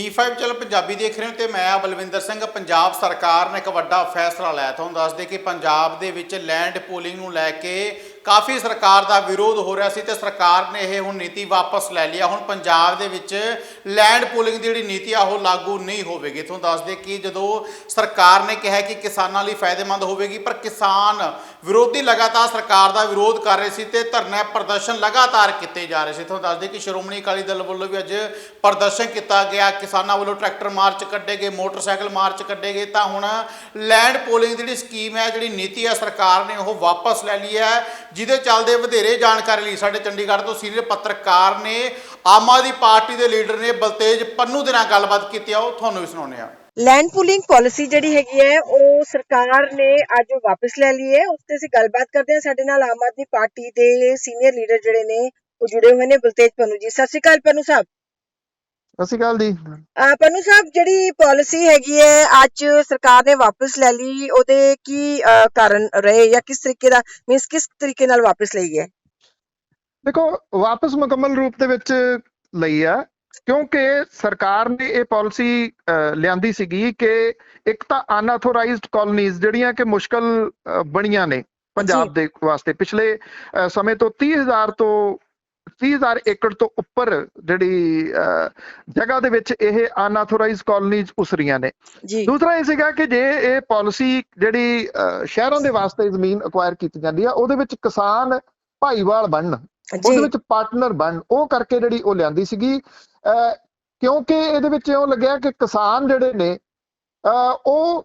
D5 ਚਲ ਪੰਜਾਬੀ ਦੇਖ ਰਹੇ ਹੋ ਤੇ ਮੈਂ ਆ ਬਲਵਿੰਦਰ ਸਿੰਘ, ਪੰਜਾਬ ਸਰਕਾਰ ਨੇ ਇੱਕ ਵੱਡਾ ਫੈਸਲਾ ਲਿਆ। ਤੁਹਾਨੂੰ ਦੱਸ ਦੇ ਕਿ ਪੰਜਾਬ ਦੇ ਵਿੱਚ ਲੈਂਡ ਪੂਲਿੰਗ ਨੂੰ ਲੈ ਕੇ ਕਾਫੀ ਸਰਕਾਰ ਦਾ ਵਿਰੋਧ ਹੋ ਰਿਹਾ ਸੀ ਤੇ ਸਰਕਾਰ ਨੇ ਇਹ ਹੁਣ ਨੀਤੀ ਵਾਪਸ ਲੈ ਲਿਆ ਹੁਣ ਪੰਜਾਬ ਦੇ ਵਿੱਚ ਲੈਂਡ ਪੂਲਿੰਗ ਦੀ ਜਿਹੜੀ ਨੀਤੀ ਆ, ਉਹ ਲਾਗੂ ਨਹੀਂ ਹੋਵੇਗੀ। ਤੁਹਾਨੂੰ ਦੱਸ ਦੇ ਕਿ ਜਦੋਂ ਸਰਕਾਰ ਨੇ ਕਿਹਾ ਕਿ ਕਿਸਾਨਾਂ ਲਈ ਫਾਇਦੇਮੰਦ ਹੋਵੇਗੀ, ਪਰ ਕਿਸਾਨ ਵਿਰੋਧੀ ਲਗਾਤਾਰ ਸਰਕਾਰ ਦਾ ਵਿਰੋਧ ਕਰ ਰਹੇ ਸੀ ਤੇ ਧਰਨਾ ਪ੍ਰਦਰਸ਼ਨ ਲਗਾਤਾਰ ਕੀਤੇ ਜਾ ਰਹੇ ਸੀ। ਤੁਹਾਨੂੰ ਦੱਸ ਦੇ ਕਿ ਸ਼੍ਰੋਮਣੀ ਅਕਾਲੀ ਦਲ ਵੱਲੋਂ ਵੀ ਅੱਜ ਪ੍ਰਦਰਸ਼ਨ ਕੀਤਾ ਗਿਆ। ਕਿਸਾਨਾਂ ਵੱਲੋਂ ਟਰੈਕਟਰ ਮਾਰਚ ਕੱਢੇ ਗਏ, ਮੋਟਰਸਾਈਕਲ ਮਾਰਚ ਕੱਢੇ ਗਏ। ਤਾਂ ਹੁਣ ਲੈਂਡ ਪੋਲਿੰਗ ਜਿਹੜੀ ਸਕੀਮ ਹੈ, ਜਿਹੜੀ ਨੀਤੀ ਹੈ, ਸਰਕਾਰ ਨੇ ਉਹ ਵਾਪਸ ਲੈ ਲਈ ਹੈ, ਜਿਹਦੇ ਚੱਲਦੇ ਵਧੇਰੇ ਜਾਣਕਾਰੀ ਲਈ ਸਾਡੇ ਚੰਡੀਗੜ੍ਹ ਤੋਂ ਸੀਨੀਅਰ ਪੱਤਰਕਾਰ ਨੇ ਆਮ ਆਦਮੀ ਪਾਰਟੀ ਦੇ ਲੀਡਰ ਨੇ ਬਲਤੇਜ ਪੰਨੂ ਦੇ ਨਾਲ ਗੱਲਬਾਤ ਕੀਤੀ। ਆ ਉਹ ਤੁਹਾਨੂੰ ਵੀ ਸੁਣਾਉਂਦੇ ਆ ਲੈਂਡ ਪੂਲਿੰਗ ਪਾਲਿਸੀ ਜਿਹੜੀ ਹੈਗੀ ਹੈ ਉਹ ਸਰਕਾਰ ਨੇ ਅੱਜ ਵਾਪਸ ਲੈ ਲਈ ਹੈ। ਉਸ ਤੇ ਅਸੀਂ ਗੱਲਬਾਤ ਕਰਦੇ ਹਾਂ। ਸਾਡੇ ਨਾਲ ਆਮ ਆਦਮੀ ਪਾਰਟੀ ਦੇ ਸੀਨੀਅਰ ਲੀਡਰ ਜਿਹੜੇ ਨੇ ਉਹ ਜੁੜੇ ਹੋਏ ਨੇ। ਬਲਤੇਜ ਪੰਨੂ ਜੀ ਸਤਿ ਸ਼੍ਰੀ ਅਕਾਲ ਪੰਨੂ ਸਾਹਿਬ। ਸਤਿ ਸ਼੍ਰੀ ਅਕਾਲ ਜੀ। ਪੰਨੂ ਸਾਹਿਬ ਜਿਹੜੀ ਪਾਲਿਸੀ ਹੈਗੀ ਹੈ ਅੱਜ ਸਰਕਾਰ ਨੇ ਵਾਪਸ ਲੈ ਲਈ। ਉਹਦੇ ਕੀ ਕਾਰਨ ਰਹੇ ਜਾਂ ਕਿਸ ਤਰੀਕੇ ਦਾ ਮੀਨਸ ਕਿਸ ਤਰੀਕੇ ਨਾਲ ਵਾਪਸ ਲਈ ਹੈ? ਦੇਖੋ ਵਾਪਸ ਮੁਕੰਮਲ ਰੂਪ ਦੇ ਵਿੱਚ ਲਈ ਆ। ਕਿਉਂਕਿ ਸਰਕਾਰ ਨੇ ਇਹ ਪਾਲਿਸੀ ਲਿਆਂਦੀ ਸੀਗੀ ਕਿ ਇੱਕ ਤਾਂ ਅਨਆਥੋਰਾਈਜ਼ਡ ਕਾਲੋਨੀਜ਼ ਜਿਹੜੀਆਂ ਕਿ ਮੁਸ਼ਕਲ ਬਣੀਆਂ ਨੇ ਪੰਜਾਬ ਦੇ ਵਾਸਤੇ। ਪਿਛਲੇ ਸਮੇਂ ਤੋਂ 30000 ਤੋਂ 30000 ਏਕੜ ਤੋਂ ਉੱਪਰ ਜਿਹੜੀ ਜਗ੍ਹਾ ਦੇ ਵਿੱਚ ਇਹ ਅਨਆਥੋਰਾਈਜ਼ਡ ਕਾਲੋਨੀਜ਼ ਉਸਰੀਆਂ ਨੇ। ਦੂਸਰਾ ਇਹ ਸੀਗਾ ਕਿ ਜੇ ਇਹ ਪਾਲਿਸੀ ਜਿਹੜੀ ਸ਼ਹਿਰਾਂ ਦੇ ਵਾਸਤੇ ਜ਼ਮੀਨ ਅਕਵਾਇਰ ਕੀਤੀ ਜਾਂਦੀ ਆ ਉਹਦੇ ਵਿੱਚ ਕਿਸਾਨ ਭਾਈਵਾਲ ਬਣਨ। ਉਹਦੇ ਵਿੱਚ ਪਾਰਟਨਰ ਬਣ ਉਹ ਕਰਕੇ ਜਿਹੜੀ ਉਹ ਲਿਆਂਦੀ ਸੀਗੀ ਕਿਉਂਕਿ ਇਹਦੇ ਵਿੱਚ ਇਉਂ ਲੱਗਿਆ ਕਿ ਕਿਸਾਨ ਜਿਹੜੇ ਨੇ ਉਹ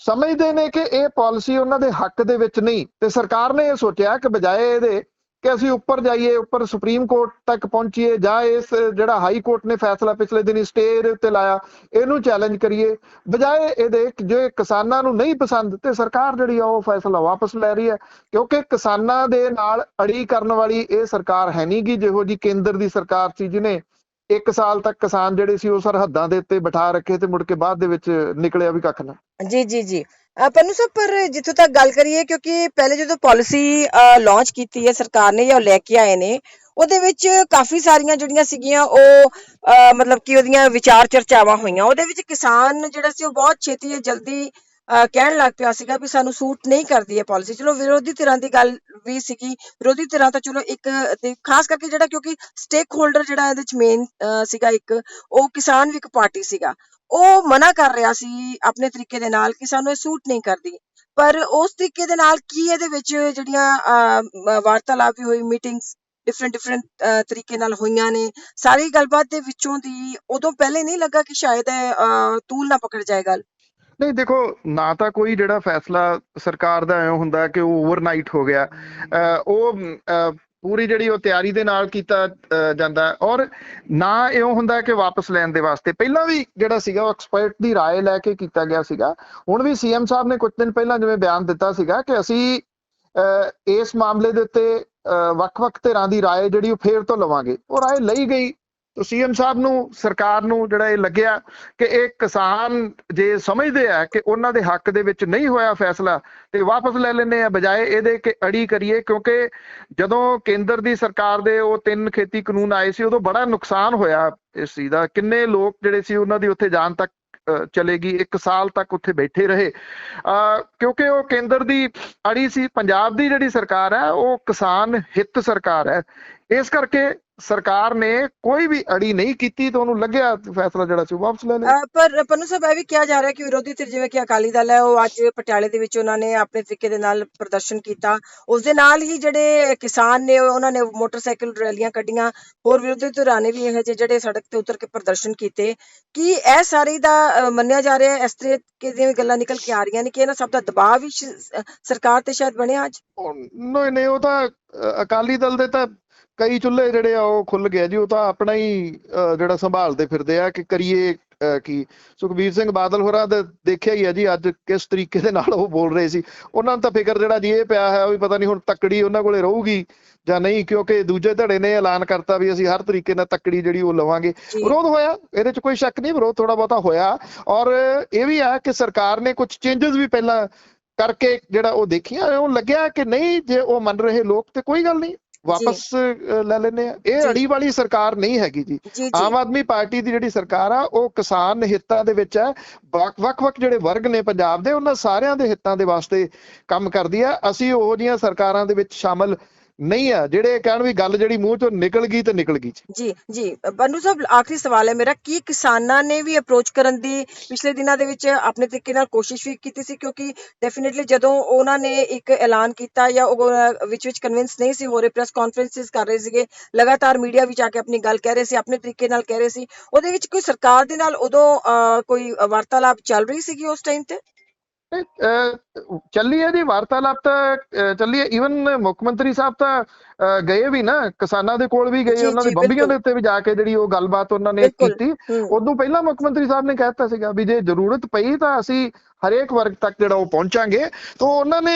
ਸਮਝਦੇ ਨੇ ਕਿ ਇਹ ਪਾਲਿਸੀ ਉਹਨਾਂ ਦੇ ਹੱਕ ਦੇ ਵਿੱਚ ਨਹੀਂ। ਤੇ ਸਰਕਾਰ ਨੇ ਇਹ ਸੋਚਿਆ ਕਿ ਬਜਾਏ ਇਹਦੇ ਕਿ ਅਸੀਂ ਉੱਪਰ ਜਾਈਏ, ਉੱਪਰ ਸੁਪਰੀਮ ਕੋਰਟ ਤੱਕ ਪਹੁੰਚੀਏ ਜਾਂ ਇਸ ਜਿਹੜਾ ਹਾਈ ਕੋਰਟ ਨੇ ਫੈਸਲਾ ਪਿਛਲੇ ਦਿਨੀ ਸਟੇ ਉੱਤੇ ਲਾਇਆ, ਇਹਨੂੰ ਚੈਲੰਜ ਕਰੀਏ। ਬਜਾਏ ਇਹਦੇ ਜੇ ਕਿਸਾਨਾਂ ਨੂੰ ਨਹੀਂ ਪਸੰਦ ਤੇ ਸਰਕਾਰ ਜਿਹੜੀ ਆ ਉਹ ਫੈਸਲਾ ਵਾਪਸ ਲੈ ਰਹੀ ਹੈ, ਕਿਉਂਕਿ ਕਿਸਾਨਾਂ ਦੇ ਨਾਲ ਅੜੀ ਕਰਨ ਵਾਲੀ ਇਹ ਸਰਕਾਰ ਹੈ ਨਹੀਂ ਗੀ ਜਿਹੋ ਜੀ ਕੇਂਦਰ ਦੀ ਸਰਕਾਰ ਸੀ ਜਿਹਨੇ ਇੱਕ ਸਾਲ ਤੱਕ ਕਿਸਾਨ ਜਿਹੜੇ ਸੀ ਉਹ ਸਰਹੱਦਾਂ ਦੇ ਉੱਤੇ ਬਿਠਾ ਰੱਖੇ ਤੇ ਮੁੜ ਕੇ ਬਾਅਦ ਦੇ ਵਿੱਚ ਨਿਕਲਿਆ ਵੀ ਕੱਖ ਨਾ। ਜੀ ਜੀ ਜੀ। ਪੰਨੂ ਸਾਹਿਬ ਪਰ ਜਿੱਥੋਂ ਤੱਕ ਗੱਲ ਕਰੀਏ ਕਿਉਂਕਿ ਪਹਿਲੇ ਜਦੋਂ ਪਾਲਿਸੀ ਲਾਂਚ ਕੀਤੀ ਹੈ ਸਰਕਾਰ ਨੇ ਜਾਂ ਲੈ ਕੇ ਆਏ ਨੇ ਉਹਦੇ ਵਿੱਚ ਕਾਫੀ ਸਾਰੀਆਂ ਜਿਹੜੀਆਂ ਸੀਗੀਆਂ ਉਹ ਅਹ, ਮਤਲਬ ਕਿ ਉਹਦੀਆਂ ਵਿਚਾਰ ਚਰਚਾਵਾਂ ਹੋਈਆਂ। ਉਹਦੇ ਵਿੱਚ ਕਿਸਾਨ ਜਿਹੜਾ ਸੀ ਉਹ ਬਹੁਤ ਛੇਤੀ ਜਾਂ ਜਲਦੀ ਕਹਿਣ ਲੱਗ ਪਿਆ ਸੀਗਾ ਵੀ ਸਾਨੂੰ ਸੂਟ ਨਹੀਂ ਕਰਦੀ ਇਹ ਪਾਲਿਸੀ ਚਲੋ ਵਿਰੋਧੀ ਧਿਰਾਂ ਦੀ ਗੱਲ ਵੀ ਸੀਗੀ। ਵਿਰੋਧੀ ਧਿਰਾਂ ਤਾਂ ਚਲੋ ਇੱਕ ਤੇ ਖਾਸ ਕਰਕੇ ਜਿਹੜਾ ਕਿਉਂਕਿ ਸਟੇਕ ਹੋਲਡਰ ਜਿਹੜਾ ਇਹਦੇ ਵਿੱਚ ਮੇਨ ਸੀਗਾ ਇੱਕ, ਉਹ ਕਿਸਾਨ ਵੀ ਇੱਕ ਪਾਰਟੀ ਸੀਗਾ। ਉਹ ਮਨਾ ਕਰ ਰਿਹਾ ਸੀ ਆਪਣੇ ਤਰੀਕੇ ਦੇ ਨਾਲ ਕਿ ਸਾਨੂੰ ਇਹ ਸੂਟ ਨਹੀਂ ਕਰਦੀ। ਪਰ ਉਸ ਤਰੀਕੇ ਦੇ ਨਾਲ ਕੀ ਇਹਦੇ ਵਿੱਚ ਜਿਹੜੀਆਂ ਵਾਰਤਾਲਾਪ ਵੀ ਹੋਈ ਮੀਟਿੰਗਸ ਡਿਫਰੈਂਟ ਡਿਫਰੈਂਟ ਤਰੀਕੇ ਨਾਲ ਹੋਈਆਂ ਨੇ। ਸਾਰੀ ਗੱਲਬਾਤ ਦੇ ਵਿੱਚੋਂ ਦੀ ਉਦੋਂ ਪਹਿਲੇ ਨਹੀਂ ਲੱਗਾ ਕਿ ਸ਼ਾਇਦ ਤੂਲ ਨਾ ਪਕੜ ਜਾਏ ਗੱਲ। ਨਹੀਂ ਦੇਖੋ ਨਾ ਤਾਂ ਕੋਈ ਜਿਹੜਾ ਫੈਸਲਾ ਸਰਕਾਰ ਦਾ ਐਂ ਹੁੰਦਾ ਕਿ ਉਹ ਓਵਰਨਾਈਟ ਹੋ ਗਿਆ ਅਹ ਉਹ ਅਹ ਪੂਰੀ ਜਿਹੜੀ ਉਹ ਤਿਆਰੀ ਦੇ ਨਾਲ ਕੀਤਾ ਅਹ ਜਾਂਦਾ ਹੈ ਔਰ ਨਾ ਇਉਂ ਹੁੰਦਾ ਕਿ ਵਾਪਸ ਲੈਣ ਦੇ ਵਾਸਤੇ ਪਹਿਲਾਂ ਵੀ ਜਿਹੜਾ ਸੀਗਾ ਉਹ ਐਕਸਪਰਟ ਦੀ رائے ਲੈ ਕੇ ਕੀਤਾ ਗਿਆ ਸੀਗਾ ਹੁਣ ਵੀ ਸੀਐਮ ਸਾਹਿਬ ਨੇ ਕੁਝ ਦਿਨ ਪਹਿਲਾਂ ਜਿਵੇਂ ਬਿਆਨ ਦਿੱਤਾ ਸੀਗਾ ਕਿ ਅਸੀਂ ਅਹ ਇਸ ਮਾਮਲੇ ਦੇ ਉੱਤੇ ਅਹ ਵੱਖ-ਵੱਖ ਧਿਰਾਂ ਦੀ رائے ਜਿਹੜੀ ਉਹ ਫੇਰ ਤੋਂ ਲਵਾਂਗੇ ਉਹ رائے ਲਈ ਗਈ ਤਾਂ ਸੀਐਮ ਸਾਹਿਬ ਨੂੰ ਸਰਕਾਰ ਨੂੰ ਜਿਹੜਾ ਇਹ ਲੱਗਿਆ ਕਿ ਇਹ ਕਿਸਾਨ ਜੇ ਸਮਝਦੇ ਆ ਕਿ ਉਹਨਾਂ ਦੇ ਹੱਕ ਦੇ ਵਿੱਚ ਨਹੀਂ ਹੋਇਆ ਫੈਸਲਾ ਤੇ ਵਾਪਸ ਲੈ ਲੈਣੇ ਆ ਬਜਾਏ ਇਹਦੇ ਕਿ ਅੜੀ ਕਰੀਏ ਕਿਉਂਕਿ ਜਦੋਂ ਕੇਂਦਰ ਦੀ ਸਰਕਾਰ ਦੇ ਉਹ ਤਿੰਨ ਖੇਤੀ ਕਾਨੂੰਨ ਆਏ ਸੀ ਉਦੋਂ ਬੜਾ ਨੁਕਸਾਨ ਹੋਇਆ ਇਸ ਚੀਜ਼ ਦਾ। ਕਿੰਨੇ ਲੋਕ ਜਿਹੜੇ ਸੀ ਉਹਨਾਂ ਦੀ ਉੱਥੇ ਜਾਨ ਤੱਕ ਚਲੇਗੀ ਇੱਕ ਸਾਲ ਤੱਕ ਉੱਥੇ ਬੈਠੇ ਰਹੇ। ਅ, ਕਿਉਂਕਿ ਉਹ ਕੇਂਦਰ ਦੀ ਅੜੀ ਸੀ ਪੰਜਾਬ ਦੀ ਜਿਹੜੀ ਸਰਕਾਰ ਹੈ ਉਹ ਕਿਸਾਨ ਹਿੱਤ ਸਰਕਾਰ ਹੈ। ਇਸ ਕਰਕੇ ਸਰਕਾਰ ਨੇ ਕੋਈ ਵੀ ਅੜੀ ਨਹੀਂ ਕੀਤੀ ਤਾਂ ਉਹਨੂੰ ਲੱਗਿਆ ਫੈਸਲਾ ਜਿਹੜਾ ਸੀ ਵਾਪਸ ਲੈ ਲਿਆ। ਪਰ ਪੰਨੂ ਸਾਹਿਬ ਇਹ ਵੀ ਕਿਹਾ ਜਾ ਰਿਹਾ ਕਿ ਵਿਰੋਧੀ ਧਿਰ ਜਿਵੇਂ ਕਿ ਅਕਾਲੀ ਦਲ ਹੈ ਉਹ ਅੱਜ ਪਟਿਆਲੇ ਦੇ ਵਿੱਚ ਉਹਨਾਂ ਨੇ ਆਪਣੇ ਤਰੀਕੇ ਦੇ ਨਾਲ ਪ੍ਰਦਰਸ਼ਨ ਕੀਤਾ। ਉਸ ਦੇ ਨਾਲ ਹੀ ਜਿਹੜੇ ਕਿਸਾਨ ਨੇ ਉਹ- ਉਹਨਾਂ ਨੇ ਮੋਟਰਸਾਈਕਲ ਰੈਲੀਆਂ ਕੱਢੀਆਂ। ਹੋਰ ਵਿਰੋਧੀ ਧਿਰਾਂ ਨੇ ਵੀ ਇਹੋ ਜਿਹੇ ਜਿਹੜੇ ਸੜਕ ਤੇ ਉਤਰ ਕੇ ਪ੍ਰਦਰਸ਼ਨ ਕੀਤੇ। ਕੀ ਇਹ ਸਾਰੀ ਦਾ ਮੰਨਿਆ ਜਾ ਰਿਹਾ ਇਸ ਤਰ੍ਹਾਂ ਦੀਆਂ ਗੱਲਾਂ ਨਿਕਲ ਕੇ ਆ ਰਹੀਆਂ ਨੇ ਕਿ ਇਹਨਾਂ ਸਭ ਦਾ ਦਬਾਅ ਵੀ ਸਰਕਾਰ ਤੇ ਸ਼ਾਇਦ ਬਣਿਆ ਅੱਜ? ਨਹੀਂ ਨਹੀਂ ਉਹ ਤਾਂ ਅਕਾਲੀ ਦਲ ਦੇ ਤਾਂ ਕਈ ਚੁੱਲ੍ਹੇ ਜਿਹੜੇ ਆ ਉਹ ਖੁੱਲ ਗਏ ਜੀ ਉਹ ਤਾਂ ਆਪਣਾ ਹੀ ਜਿਹੜਾ ਸੰਭਾਲਦੇ ਫਿਰਦੇ ਆ ਕਿ ਕਰੀਏ ਕੀ? ਸੁਖਬੀਰ ਸਿੰਘ ਬਾਦਲ ਹੋਰਾਂ ਦਾ ਦੇਖਿਆ ਹੀ ਆ ਜੀ ਅੱਜ ਕਿਸ ਤਰੀਕੇ ਦੇ ਨਾਲ ਉਹ ਬੋਲ ਰਹੇ ਸੀ। ਉਹਨਾਂ ਨੂੰ ਤਾਂ ਫਿਕਰ ਜਿਹੜਾ ਜੀ ਇਹ ਪਿਆ ਹੈ ਉਹ ਵੀ ਪਤਾ ਨਹੀਂ ਹੁਣ ਤੱਕੜੀ ਉਹਨਾਂ ਕੋਲੇ ਰਹੂਗੀ ਜਾਂ ਨਹੀਂ ਕਿਉਂਕਿ ਦੂਜੇ ਧੜੇ ਨੇ ਐਲਾਨ ਕਰਤਾ ਵੀ ਅਸੀਂ ਹਰ ਤਰੀਕੇ ਨਾਲ ਤੱਕੜੀ ਜਿਹੜੀ ਉਹ ਲਵਾਂਗੇ। ਵਿਰੋਧ ਹੋਇਆ ਇਹਦੇ 'ਚ ਕੋਈ ਸ਼ੱਕ ਨਹੀਂ ਵਿਰੋਧ ਥੋੜਾ ਬਹੁਤਾ ਹੋਇਆ। ਔਰ ਇਹ ਵੀ ਆ ਕਿ ਸਰਕਾਰ ਨੇ ਕੁਝ ਚੇਂਜਸ ਵੀ ਪਹਿਲਾਂ ਕਰਕੇ ਜਿਹੜਾ ਉਹ ਦੇਖੀਆਂ ਉਹ ਲੱਗਿਆ ਕਿ ਨਹੀਂ ਜੇ ਉਹ ਮੰਨ ਰਹੇ ਲੋਕ ਤੇ ਕੋਈ ਗੱਲ ਨਹੀਂ। ਵਾਪਸ ਲੈ ਲੈਨੇ ਆ। ਇਹ। ਅੜੀ ਵਾਲੀ ਸਰਕਾਰ ਨਹੀਂ ਹੈਗੀ ਜੀ। ਆਮ ਆਦਮੀ ਪਾਰਟੀ ਦੀ ਜਿਹੜੀ ਸਰਕਾਰ ਆ ਉਹ ਕਿਸਾਨ ਹਿੱਤਾਂ ਦੇ ਵਿੱਚ ਹੈ ਵੱਖ- ਵੱਖ-ਵੱਖ ਜਿਹੜੇ ਵਰਗ ਨੇ ਪੰਜਾਬ ਦੇ ਉਹਨਾਂ ਸਾਰਿਆਂ ਦੇ ਹਿੱਤਾਂ ਦੇ ਵਾਸਤੇ ਕੰਮ ਕਰਦੀ ਆ। ਅਸੀਂ ਉਹੋ ਜਿਹੀਆਂ ਸਰਕਾਰਾਂ ਦੇ ਵਿੱਚ ਸ਼ਾਮਲ ਨਹੀਂ ਆ, ਜਿਹੜੇ ਕਹਿਣ ਵੀ ਗੱਲ ਜਿਹੜੀ ਮੂੰਹ ਚੋਂ ਨਿਕਲ ਗਈ ਤੇ ਨਿਕਲ ਗਈ ਜੀ ਜੀ। ਬੰਨੂ ਸਾਹਿਬ, ਆਖਰੀ ਸਵਾਲ ਹੈ ਮੇਰਾ, ਕੀ ਕਿਸਾਨਾਂ ਨੇ ਵੀ ਅਪਰੋਚ ਕਰਨ ਦੀ ਪਿਛਲੇ ਦਿਨਾਂ ਦੇ ਵਿੱਚ ਆਪਣੇ ਤਰੀਕੇ ਨਾਲ ਕੋਸ਼ਿਸ਼ ਵੀ ਕੀਤੀ ਸੀ? ਕਿਉਂਕਿ ਡੈਫੀਨਿਟਲੀ ਜਦੋਂ ਉਹਨਾਂ ਨੇ ਇੱਕ ਐਲਾਨ ਕੀਤਾ ਜਾਂ ਉਹ ਵਿੱਚ ਵਿੱਚ ਕਨਵਿੰਸ ਨਹੀਂ ਸੀ ਹੋ ਰਹੇ ਪ੍ਰੈਸ ਕਾਨਫਰੰਸਿਸ ਕਰ ਰਹੇ ਸੀਗੇ, ਲਗਾਤਾਰ ਮੀਡੀਆ ਵਿੱਚ ਆ ਕੇ ਆਪਣੀ ਗੱਲ ਕਹਿ ਰਹੇ ਸੀ, ਆਪਣੇ ਤਰੀਕੇ ਨਾਲ ਕਹਿ ਰਹੇ ਸੀ, ਉਹਦੇ ਵਿੱਚ ਕੋਈ ਸਰਕਾਰ ਦੇ ਨਾਲ ਉਦੋਂ ਕੋਈ ਵਾਰਤਾਲਾਪ ਚੱਲ ਰਹੀ ਸੀਗੀ ਉਸ ਟਾਈਮ ਤੇ? ਚੱਲੀ ਹੈ ਜੀ ਵਾਰਤਾਲਾਪ ਤਾਂ ਅਹ, ਚੱਲੀ ਹੈ ਈਵਨ ਮੁੱਖ ਮੰਤਰੀ ਸਾਹਿਬ ਤਾਂ ਗਏ ਵੀ ਨਾ ਕਿਸਾਨਾਂ ਦੇ ਕੋਲ ਵੀ ਗਏ ਉਹਨਾਂ ਦੀ ਬੰਬੀਆਂ। ਦੇ ਉੱਤੇ ਵੀ ਜਾ ਕੇ ਜਿਹੜੀ ਉਹ ਗੱਲਬਾਤ ਉਹਨਾਂ ਨੇ। ਕੀਤੀ ਉਦੋਂ ਪਹਿਲਾਂ ਮੁੱਖ ਮੰਤਰੀ ਸਾਹਿਬ ਨੇ ਕਹਿ ਦਿੱਤਾ ਸੀਗਾ ਵੀ ਜੇ ਜ਼ਰੂਰਤ ਪਈ ਤਾਂ ਅਸੀਂ ਹਰੇਕ ਵਰਗ ਤੱਕ ਜਿਹੜਾ ਉਹ ਪਹੁੰਚਾਂਗੇ ਤਾਂ ਉਹਨਾਂ ਨੇ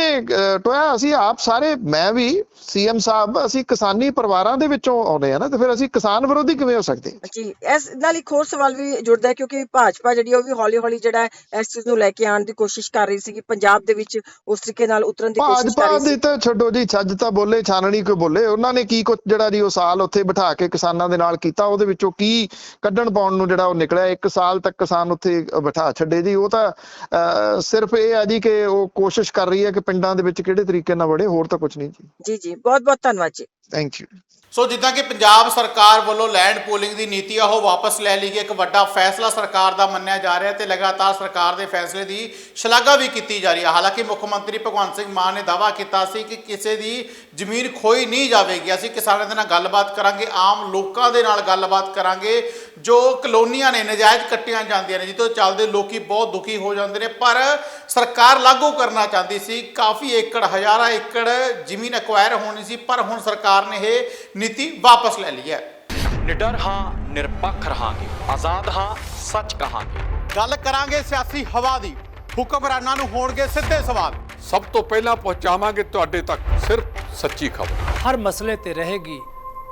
ਟੋਇਆ ਅਸੀਂ ਆਪ ਸਾਰੇ ਮੈਂ ਵੀ ਸੀਐਮ ਸਾਹਿਬ ਅਸੀਂ ਕਿਸਾਨੀ ਪਰਿਵਾਰਾਂ ਦੇ ਵਿੱਚੋਂ ਆਉਂਦੇ ਆ ਨਾ ਤੇ ਫਿਰ ਅਸੀਂ ਕਿਸਾਨ ਵਿਰੋਧੀ ਕਿਵੇਂ ਹੋ ਸਕਦੇ? ਜੀ ਇਸ ਨਾਲ ਇੱਕ ਹੋਰ ਸਵਾਲ ਵੀ ਜੁੜਦਾ ਹੈ ਕਿਉਂਕਿ ਭਾਜਪਾ ਜਿਹੜੀ ਉਹ ਵੀ ਹੌਲੀ ਹੌਲੀ ਜਿਹੜਾ ਇਸ ਚੀਜ਼ ਨੂੰ ਲੈ ਕੇ ਆਉਣ ਦੀ ਕੋਸ਼ਿਸ਼ ਕਰ ਰਹੀ ਸੀਗੀ ਪੰਜਾਬ ਦੇ ਵਿੱਚ ਉਸ ਤਰੀਕੇ ਨਾਲ ਉਤਰਨ ਦੀ ਕੋਸ਼ਿਸ਼ ਕਰ ਭਾਜਪਾ ਰਹੀ ਦੀ ਸੀ ਤਾਂ ਛੱਡੋ ਜੀ ਛੱਜ ਤਾਂ ਬੋਲੇ ਛਾਨਣੀ ਕੋਈ ਬੋਲੇ ਉਹਨਾਂ ਨੇ ਕੀ ਕੁਝ ਜਿਹੜਾ ਜੀ ਉਹ ਸਾਲ ਉੱਥੇ ਬਿਠਾ ਕੇ ਕਿਸਾਨਾਂ ਦੇ ਨਾਲ ਕੀਤਾ ਉਹਦੇ ਵਿੱਚੋਂ ਕੀ ਕੱਢਣ ਪਾਉਣ ਨੂੰ ਜਿਹੜਾ ਉਹ ਨਿਕਲਿਆ? ਇੱਕ ਸਾਲ ਤੱਕ ਕਿਸਾਨ ਉੱਥੇ ਬਿਠਾ ਛੱਡੇ ਜੀ। ਉਹ ਤਾਂ ਅਹ, ਸਿਰਫ ਇਹ ਆ ਜੀ ਕਿ ਉਹ ਕੋਸ਼ਿਸ਼ ਕਰ ਰਹੀ ਹੈ ਕਿ ਪਿੰਡਾਂ ਦੇ ਵਿੱਚ ਕਿਹੜੇ ਤਰੀਕੇ ਨਾਲ ਵੜੇ ਹੋਰ ਤਾਂ ਕੁਝ ਨਹੀਂ ਜੀ। ਜੀ ਜੀ। ਬਹੁਤ ਬਹੁਤ ਧੰਨਵਾਦ ਜੀ। ਥੈਂਕ ਯੂ ਸੋ ਜਿੱਦਾਂ ਕਿ ਪੰਜਾਬ ਸਰਕਾਰ ਵੱਲੋਂ ਲੈਂਡ ਪੂਲਿੰਗ ਦੀ ਨੀਤੀ ਆ, ਉਹ ਵਾਪਸ ਲੈ ਲਈ ਗਈ, ਇੱਕ ਵੱਡਾ ਫੈਸਲਾ ਸਰਕਾਰ ਦਾ ਮੰਨਿਆ ਜਾ ਰਿਹਾ ਤੇ ਲਗਾਤਾਰ ਸਰਕਾਰ ਦੇ ਫੈਸਲੇ ਦੀ ਸ਼ਲਾਘਾ ਵੀ ਕੀਤੀ ਜਾ ਰਹੀ ਹੈ ਹਾਲਾਂਕਿ ਮੁੱਖ ਮੰਤਰੀ ਭਗਵੰਤ ਸਿੰਘ ਮਾਨ ਨੇ ਦਾਅਵਾ ਕੀਤਾ ਸੀ ਕਿ ਕਿਸੇ ਦੀ ਜ਼ਮੀਨ ਖੋਈ ਨਹੀਂ ਜਾਵੇਗੀ। ਅਸੀਂ ਕਿਸਾਨਾਂ ਦੇ ਨਾਲ ਗੱਲਬਾਤ ਕਰਾਂਗੇ, ਆਮ ਲੋਕਾਂ ਦੇ ਨਾਲ ਗੱਲਬਾਤ ਕਰਾਂਗੇ। ਜੋ ਕਲੋਨੀਆਂ ਨੇ ਨਜਾਇਜ਼ ਕੱਟੀਆਂ ਜਾਂਦੀਆਂ ਨੇ ਜਿੱਤੋਂ ਚੱਲਦੇ ਲੋਕੀ ਬਹੁਤ ਦੁਖੀ ਹੋ ਜਾਂਦੇ ਨੇ ਪਰ ਸਰਕਾਰ ਲਾਗੂ ਕਰਨਾ ਚਾਹੁੰਦੀ ਸੀ। ਕਾਫੀ ਏਕੜ ਹਜ਼ਾਰਾਂ ਏਕੜ ਜ਼ਮੀਨ ਐਕਵਾਇਰ ਹੋਣੀ ਸੀ ਪਰ ਹੁਣ ਸਰਕਾਰ ਨੇ ਇਹ ਨੀਤੀ ਵਾਪਸ ਲੈ ਲਈ ਹੈ। ਨਿਡਰ ਹਾਂ ਨਿਰਪੱਖ ਰਹਾਂਗੇ। ਆਜ਼ਾਦ ਹਾਂ ਸੱਚ ਕਹਾਂਗੇ। ਗੱਲ ਕਰਾਂਗੇ ਸਿਆਸੀ ਹਵਾ ਦੀ। ਹੁਕਮਰਾਨਾਂ ਨੂੰ ਹੋਣਗੇ ਸਿੱਧੇ ਸਵਾਲ। ਸਭ ਤੋਂ ਪਹਿਲਾਂ ਪਹੁੰਚਾਵਾਂਗੇ ਤੁਹਾਡੇ ਤੱਕ ਸਿਰਫ ਸੱਚੀ ਖਬਰ। ਹਰ ਮਸਲੇ ਤੇ ਰਹੇਗੀ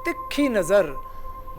ਤਿੱਖੀ ਨਜ਼ਰ।